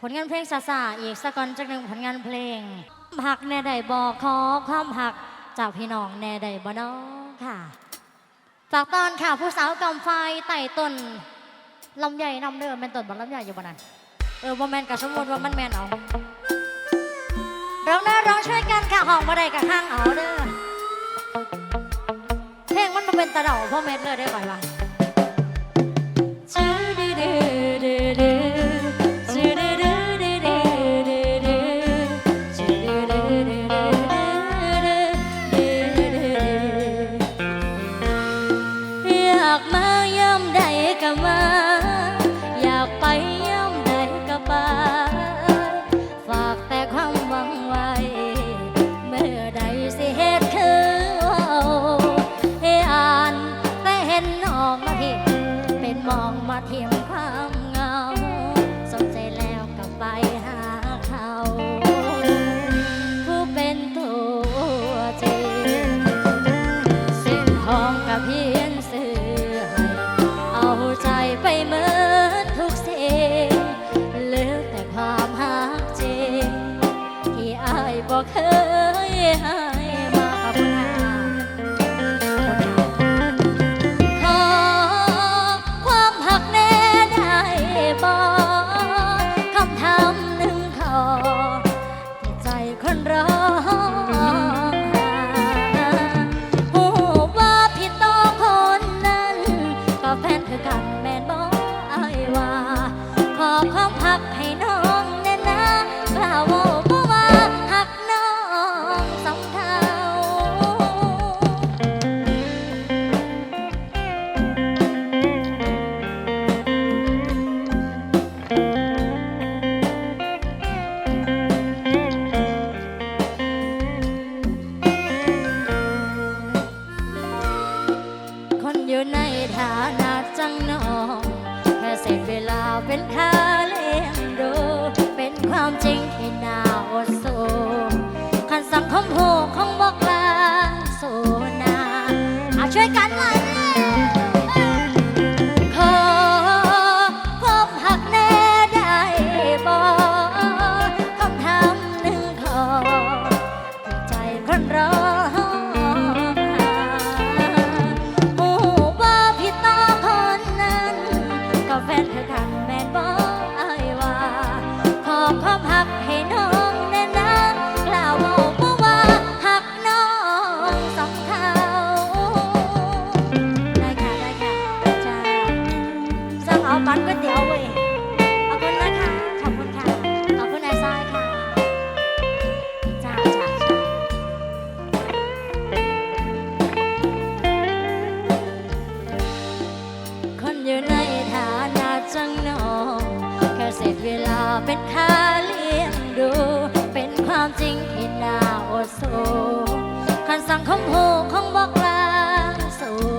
ผลงานเพลงซาซาอีกสักก่อนจากหนึ่งผลงานเพลงหักแน่ใดบอกขอความหักจากพี่น้องแน่ใดบ่น้องค่ะ จากตอนค่ะผู้สาวกำไฟไต่ต้นลำใหญ่นำเด้อแม่นต้นบ่ลำใหญ่อยู่บนั้นเออบ่แมนกับสมมติว่ามันแมนเอาร้องนะร้องช่วยกันค่ะห้องบ่ได้กับข้างเอาเด้อเพลงมันมาเป็นตะเดาพ่อเม็ดเลยได้อก่อนว่า ย่ำได้กับมา คนร้ อยู่ในฐานะจังน้อง แค่เสียเวลาเป็นค่าเลี้ยงดู เป็นความจริงที่น่าอดสูขันสังคมโหูคงบอกลาสูนาอาช่วยกันเลยขอพบหักแน่ได้บอกคำถามหนึ่งขอใจคนร้อาบัตรก๋วยเตี๋ยวเว้ยขอบคุณนะคะ ขอบคุณค่ะ ขอบคุณนายซ้ายค่ะ จ้าจ้าจ้าคนอยู่ในฐานะจังนองแค่เสร็จเวลาเป็นค่าเลี้ยงดู เป็นความจริงที่น่าอดสูขันสังคมหูคงบอกลาสู